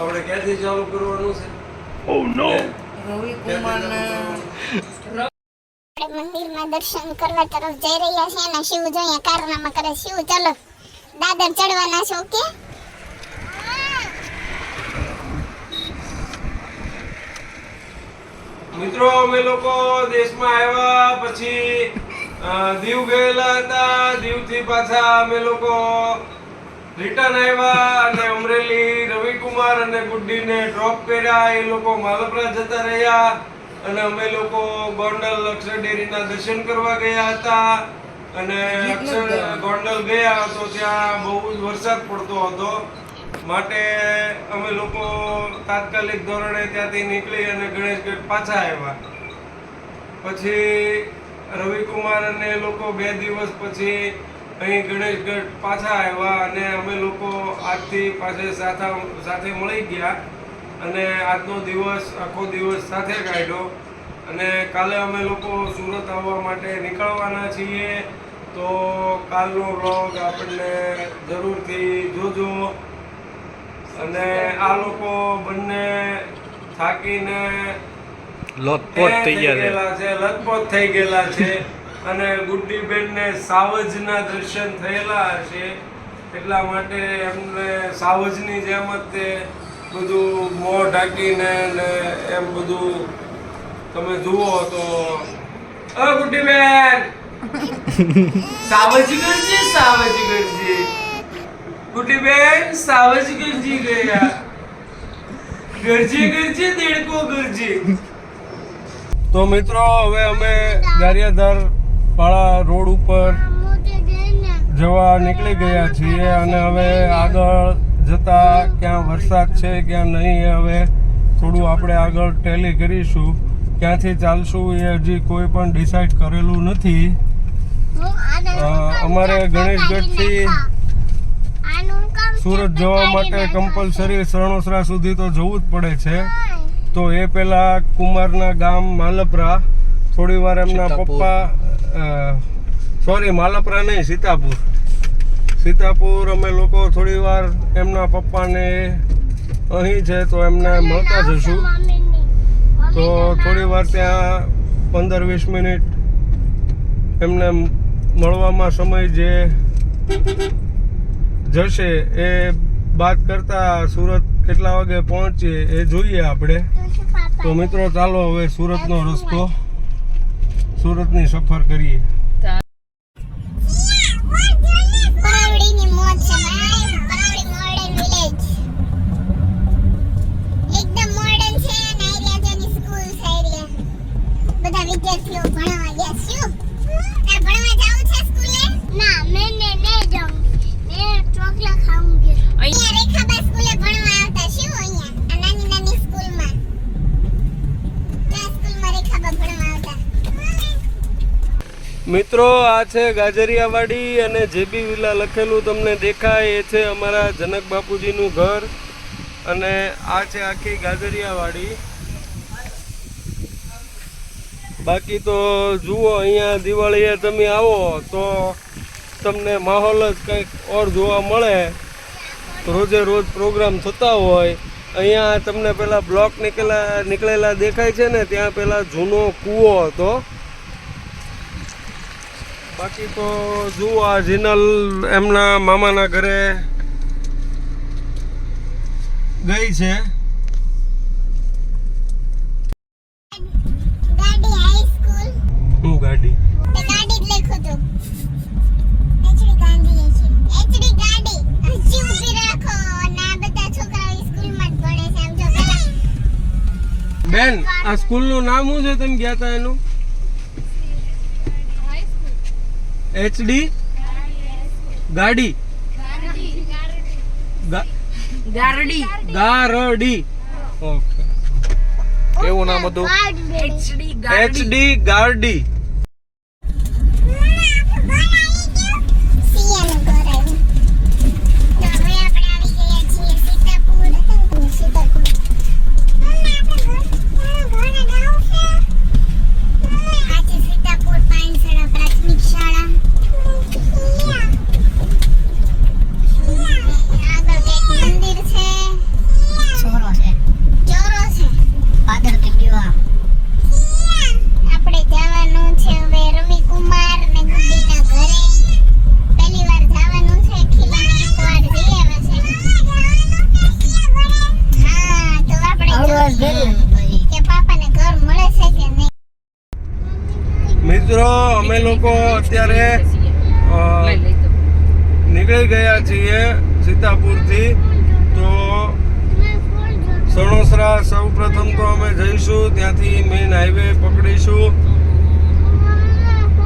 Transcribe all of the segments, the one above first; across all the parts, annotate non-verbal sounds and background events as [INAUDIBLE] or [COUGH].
આપણે ક્યાંથી ચાલુ કરવાનું છે? ઓ નો. રવિ કુમારના મંદિરમાં દર્શન કરવા તરફ જઈ રહ્યા છે અને શિવ જો અહીંયા કારનામા કરે. શિવ ચલો. દાદર ચડવાના છો કે મિત્રો અમે લોકો દેશમાં આવ્યા પછી દીવ ગયેલા હતા. દીવથી પાછા અમે લોકો રિટર્ન આવ્યા અને અમરેલી રવિકુમાર અને ગુડ્ડીને ડ્રોપ કર્યા. એ લોકો માલપરા જતા રહ્યા અને અમે લોકો ગોંડલ અક્ષર ડેરીના દર્શન કરવા ગયા હતા. અને અક્ષર ગોંડલ ગયા તો ત્યાં બહુ જ વરસાદ પડતો હતો. માટે અમે લોકો તાત્કાલિક ધોરણે ત્યાંથી નીકળી અને ગણેશગઢ પાછા આવ્યા. પછી રવિકુમાર અને લોકો બે દિવસ પછી અહીં ગણેશગઢ પાછા આવ્યા અને અમે લોકો આજથી પાસે સાથે સાથે મળી ગયા અને આજનો દિવસ આખો દિવસ સાથે કાઢ્યો. અને કાલે અમે લોકો સુરત આવવા માટે નીકળવાના છીએ. તો કાલનો વ્લોગ આપણને જરૂરથી જોજો. અને આ લોકો બંને થાકીને લોટપોટ થઈ ગયા છે. ગયેલા છે લથપથ થઈ ગયેલા છે. અને ગુડ્ડીબેનને સાવજના દર્શન થયેલા હશે, એટલા માટે એમને સાવજની જેમ જ તે બધું મોં ઢાંકીને ને એમ બધું તમે જુઓ તો, અ ગુડ્ડીબેન! સાવજ કરજે સાવજ કરજે ગુડ્ડીબેન, સાવજ કરજી ગયા. ગરજી ગરજી દેડકો ગરજી તો મિત્રો, હવે અમે ગારિયાધાર વાળા રોડ ઉપર જવા નીકળી ગયા છીએ અને હવે આગળ જતા ક્યાં વરસાદ છે ક્યાં નહીં એ હવે થોડું આપણે આગળ ટેલી કરીશું. ક્યાંથી ચાલશું એ હજી કોઈ પણ ડિસાઈડ કરેલું નથી. અમારે ગણેશગઢથી સુરત જવા માટે કમ્પલસરી સરણોસરા સુધી તો જવું જ પડે છે. તો એ પહેલાં કુમારના ગામ માલપરા થોડી વાર એમના પપ્પા સોરી માલપરા નહીં સીતાપુર. સીતાપુર અમે લોકો થોડી વાર એમના પપ્પાને અહીં છે તો એમને મળતા જશું. તો થોડી વાર ત્યાં પંદર વીસ મિનિટ એમને મળવામાં સમય જે જશે એ બાદ કરતા સુરત કેટલા વાગે પહોંચીએ એ જોઈએ આપણે. તો મિત્રો ચાલો હવે સુરતનો રસ્તો. સુરતની સફર કરીએ. મિત્રો, આ છે ગાજરિયાવાડી અને જેબી વિલા લખેલું તમને દેખાય, એ છે અમારા જનક બાપુજીનું ઘર. અને આ છે આખી ગાજરિયાવાડી. બાકી તો જુઓ, અહીંયા દિવાળીએ તમે આવો તો તમને માહોલ જ કંઈક ઓર જોવા મળે. રોજે રોજ પ્રોગ્રામ થતા હોય. અહીંયા તમને પેલા બ્લોક નીકળેલા નીકળેલા દેખાય છે ને, ત્યાં પેલા જૂનો કૂવો હતો. બાકી તો જુઓ આ જીનલ એમના મામાના ઘરે ગઈ છે. ગાડી સ્કૂલ. ના બેન આ સ્કૂલનું નામ શું છે? તમે ગયા હતા એનું? એચડી ગાડી. ગારડી. ગારડી. ઓકે. એવું નામ હતું? એચડી ગારડી. લોકો અત્યારે અ, લઈ લઈ તો નીકળી ગયા છીએ સીતાપુરથી. તો સણોસરા સૌ પ્રથમ તો અમે જઈશું ત્યાંથી મેઇન હાઈવે પકડીશું.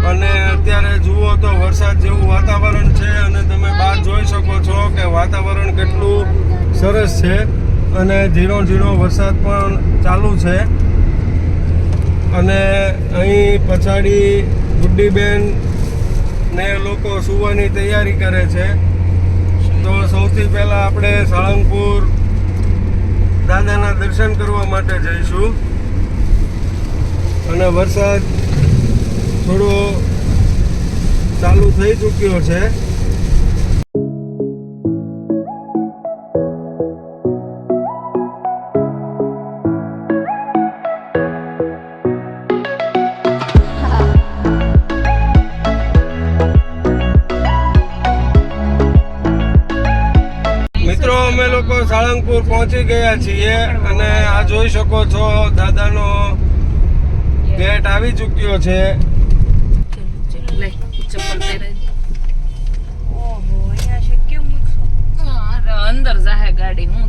અને અત્યારે જુઓ તો વરસાદ જેવું વાતાવરણ છે અને તમે બહાર જોઈ શકો છો કે વાતાવરણ કેટલું સરસ છે અને ઝીણો ઝીણો વરસાદ પણ ચાલુ છે. અને અહીં પછાડી ગુડ્ડીબેન ને લોકો સુવાની તૈયારી કરે છે. તો સૌથી પહેલાં આપણે સાળંગપુર દાદાના દર્શન કરવા માટે જઈશું. અને વરસાદ થોડો ચાલુ થઈ ચૂક્યો છે. સાળંગપુર પહોંચી ગયા છીએ અને આ જોઈ શકો છો દાદાનો ગેટ આવી ચૂક્યો છે. ચલો લે ચપ્પલ પહેરાવી ઓહો અહીંયા છે કેમ મૂકશો? અંદર જાહે ગાડી હું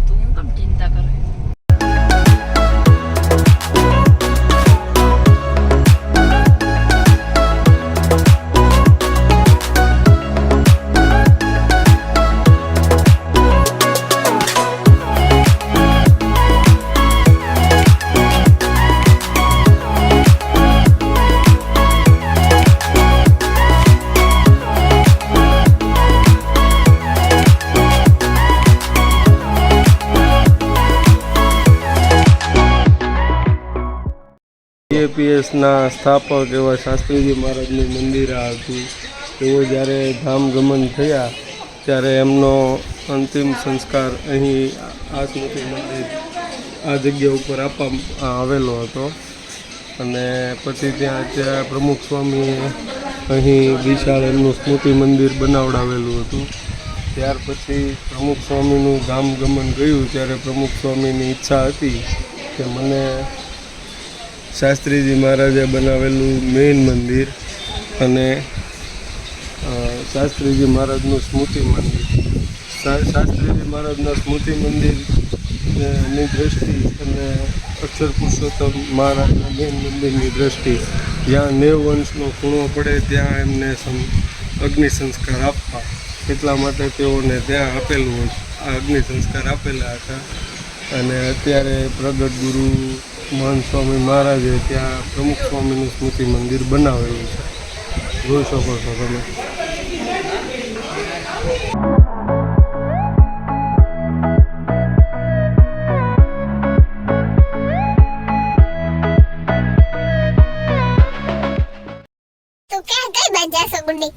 એપીએસના સ્થાપક એવા શાસ્ત્રીજી મહારાજનું મંદિર આ તેઓ જ્યારે ધામગમન થયા, ત્યારે એમનો અંતિમ સંસ્કાર અહીં આ સ્મૃતિ મંદિર આ જગ્યા ઉપર આપવા આવેલો હતો. અને પછી ત્યાં ત્યાં પ્રમુખ સ્વામીએ અહીં વિશાળ એમનું સ્મૃતિ મંદિર બનાવડાવેલું હતું. ત્યાર પછી પ્રમુખ સ્વામીનું ગામ ગમન ગયું. ત્યારે પ્રમુખ સ્વામીની ઈચ્છા હતી કે મને શાસ્ત્રીજી મહારાજે બનાવેલું મેઇન મંદિર અને શાસ્ત્રીજી મહારાજનું સ્મૃતિ મંદિર. શાસ્ત્રીજી મહારાજના સ્મૃતિ મંદિર અ, ની દ્રષ્ટિ અને અક્ષર પુરુષોત્તમ મહારાજના મેઇન મંદિરની દ્રષ્ટિ જ્યાં નેવ વંશનો ખૂણો પડે ત્યાં એમને અગ્નિ સંસ્કાર આપવા. એટલા માટે તેઓને ત્યાં આપેલું હોય આ અગ્નિ સંસ્કાર આપેલા હતા અને અત્યારે પ્રગટ ગુરુ મહંત સ્વામી મહારાજે ત્યાં પ્રમુખ સ્વામીનું સ્મૃતિ મંદિર બનાવેલું છે જોઈ શકો છો તમે તું ક્યાં કઈ બાજુ જાશો ગુડ્ડી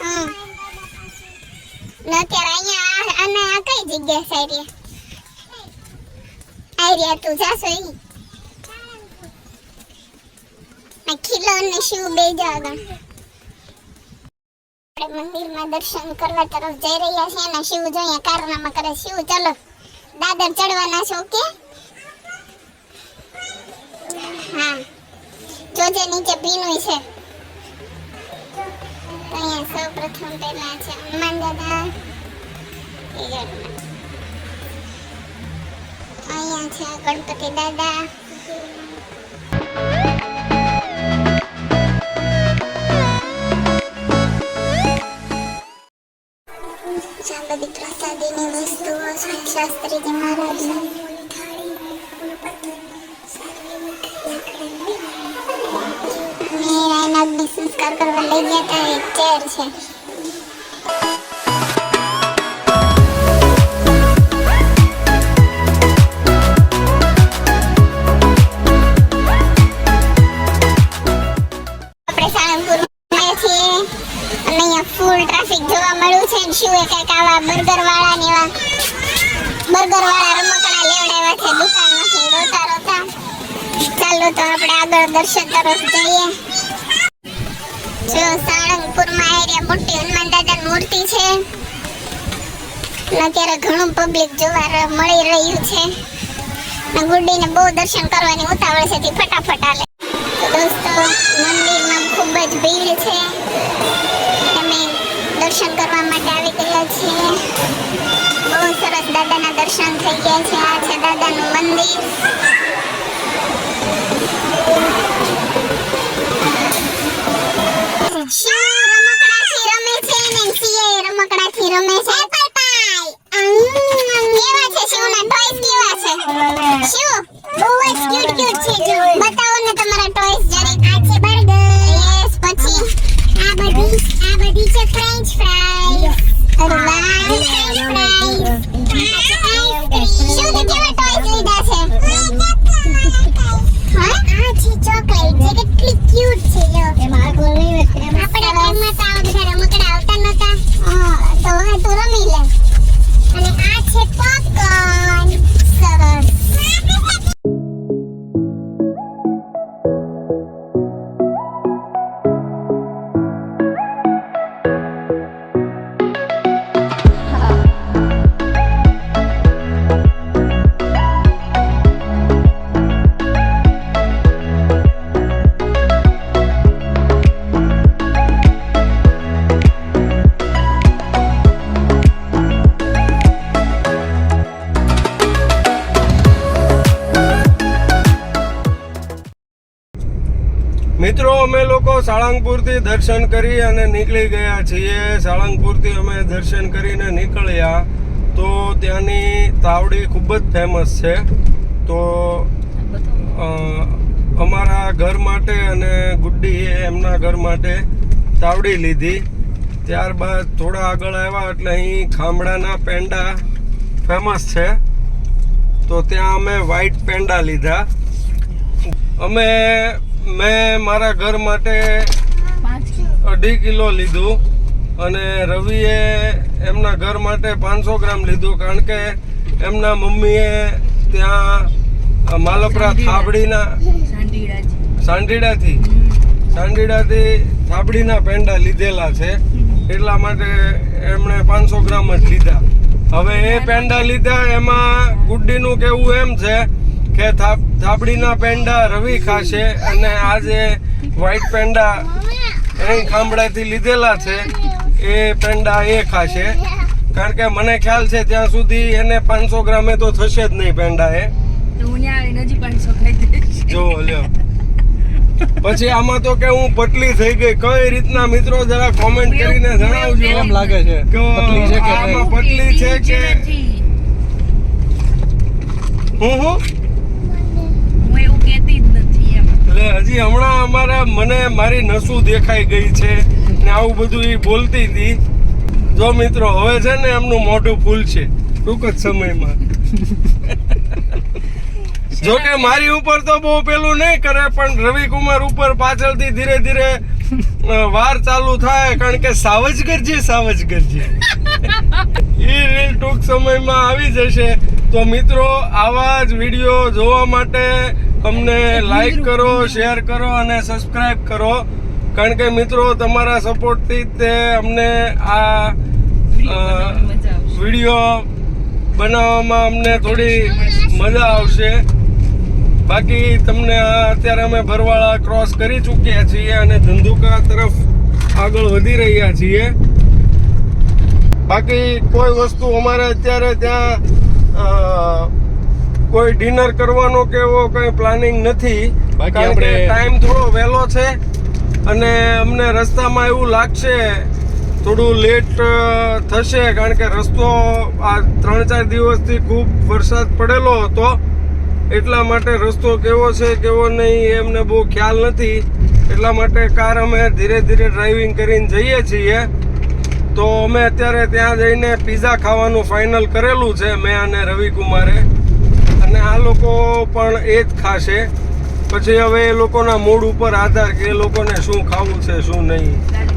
હમ. ને અત્યારે અહીંયા આ- અને આ કઈ જગ્યા છે આર્યા આર્યા તું જાશો ઈ અને શિવ બે જાગા આપણે મંદિરમાં દર્શન કરવા જઈ રહ્યા છે અને ચડવાના છો કે હા. જોજે નીચે ભીનું છે. અહીંયા સૌ પહેલા છે હનુમાન દાદા. અહીંયા છે ગણપતિ દાદા આ બધી પ્રસાદીની વસ્તુઓ છે શાસ્ત્રીજી મહારાજની મેરા અગ્નિ સંસ્કાર કરવા લઈ ગયા હતા એક ચેર છે આવા બર્ગર વાળા ને બર્ગર વાળા રમકડા લેવડાવ્યા છે દુકાનમાંથી, રોતા રોતા. ચાલો તો આપણે આગળ દર્શન તરફ જઈએ. જો સાળંગપુરમાં એરિયા મોટી હનુમાન દાદાની મૂર્તિ છે. અત્યારે ઘણું પબ્લિક જોવા મળી રહ્યું છે. અને ગુડ્ડીને બહુ દર્શન કરવાની ઉતાવળ છે તે ફટાફટ આલે ખૂબ જ ભીડ છે. તમે દર્શન કરવા દાદાના દર્શન થઈ ગયા છે. આ છે દાદાનું મંદિર. રમકડાથી રમે છે? ને રમકડાથી રમે છે. મિત્રો, અમે લોકો સાળંગપુરથી દર્શન કરી અને નીકળી ગયા છીએ. સાળંગપુરથી અમે દર્શન કરીને નીકળ્યા તો ત્યાંની તાવડી ખૂબ જ ફેમસ છે. તો અમારા ઘર માટે અને ગુડ્ડીએ એમના ઘર માટે તાવડી લીધી. ત્યારબાદ થોડા આગળ આવ્યા એટલે અહીં ખામડાના પેંડા ફેમસ છે. તો ત્યાં અમે વ્હાઈટ પેંડા લીધા. અમે મેં મારા ઘર માટે અઢી કિલો લીધું અને રવિએ એમના ઘર માટે પાંચસો ગ્રામ લીધું કારણ કે એમના મમ્મીએ ત્યાં માલપરા થાબડીના સાંઢીડાથી. સાંડીડાથી સાંડીડાથી થાબડીના પેંડા લીધેલા છે. એટલા માટે એમણે પાંચસો ગ્રામ જ લીધા. હવે એ પેંડા લીધા એમાં ગુડ્ડીનું કેવું એમ છે કે થાબડીના પેંડા રવિ ખાશે અને આજે વ્હાઈટ પેંડા અહીં ખાંભળાથી લીધેલા છે એ પેંડા એ ખાશે. કારણ કે મને ખ્યાલ છે ત્યાં સુધી એને પાંચસો ગ્રામે તો થશે જ નહીં પેંડા એ. જો લ્યો. પછી આમાં તો કે હું પતલી થઈ ગઈ. કઈ રીતના મિત્રો જરા કોમેન્ટ કરીને જણાવજો. એમ લાગે છે? કે છે કે આમાં? પતલી છે કે હું હું એવું કહેતી જ નથી એમ એટલે હજી હમણાં અમારા મને મારી નસું દેખાઈ ગઈ છે ને આવું બધું એ બોલતી હતી. જો મિત્રો હવે છે ને એમનું મોઢું ફૂલ છે ટૂંક જ સમયમાં. [LAUGHS] જો કે મારી ઉપર તો બહુ પેલું નહીં કરે પણ રવિકુમાર ઉપર પાછળથી ધીરે ધીરે વાર ચાલુ થાય કારણ કે સાવજ કરજે સાવજ કરજે એ [LAUGHS] રીલ ટૂંક સમયમાં આવી જશે. તો મિત્રો આવા જ વીડિયો જોવા માટે અમને લાઈક કરો શેર કરો અને સબસ્ક્રાઈબ કરો. કારણ કે મિત્રો તમારા સપોર્ટથી તે અમને આ વીડિયો બનાવવામાં અમને થોડી મજા આવશે. બાકી તમને આ અત્યારે અમે ભરવાળા ક્રોસ કરી ચૂક્યા છીએ અને ધંધુકા તરફ આગળ વધી રહ્યા છીએ. બાકી કોઈ વસ્તુ અમારે અત્યારે ત્યાં કોઈ ડિનર કરવાનો કે એવો કંઈ પ્લાનિંગ નથી. કારણ કે ટાઈમ થોડો વહેલો છે અને અમને રસ્તામાં એવું લાગશે થોડું લેટ થશે કારણ કે રસ્તો આ ત્રણ ચાર દિવસથી ખૂબ વરસાદ પડેલો હતો. એટલા માટે રસ્તો કેવો છે કેવો નહીં એ અમને બહુ ખ્યાલ નથી. એટલા માટે કાર અમે ધીરે ધીરે ડ્રાઇવિંગ કરીને જઈએ છીએ. તો અમે અત્યારે ત્યાં જઈને પીઝા ખાવાનું ફાઇનલ કરેલું છે મેં અને રવિકુમારે. અને આ લોકો પણ એ જ ખાશે. પછી હવે એ લોકોના મૂડ ઉપર આધાર કે એ લોકોને શું ખાવું છે, શું નહીં.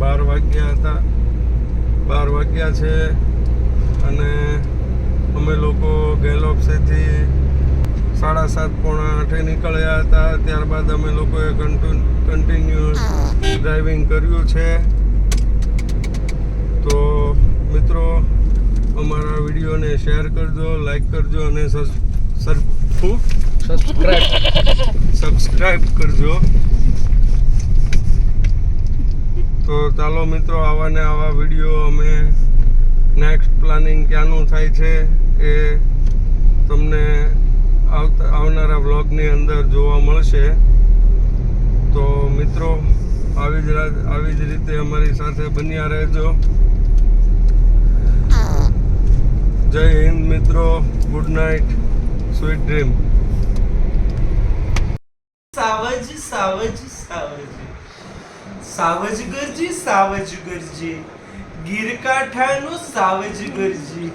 બાર વાગ્યા હતા. બાર વાગ્યા છે અને અમે લોકો ગેલોપસેથી સાડા સાત પોણા આઠે નીકળ્યા હતા. ત્યારબાદ અમે લોકોએ કન્ટિન્યુઅસ ડ્રાઇવિંગ કર્યું છે. તો મિત્રો અમારા વિડીયોને શેર કરજો લાઈક કરજો અને સબસ્ક્રાઈબ સબસ્ક્રાઈબ કરજો. તો ચાલો મિત્રો આવા ને આવા વીડિયો અમે નેક્સ્ટ પ્લાનિંગ ક્યાંનું થાય છે એ તમને આવનારા વ્લોગની અંદર જોવા મળશે. તો મિત્રો, આવી જ આવી જ રીતે અમારી સાથે બન્યા રહેજો. જય હિન્દ મિત્રો, ગુડ નાઇટ, સ્વીટ ડ્રીમ. સાવજ સાવજ સાવજ. સાવજ ગરજી સાવજ ગરજી ગીરકાંઠાનું સાવજ ગરજી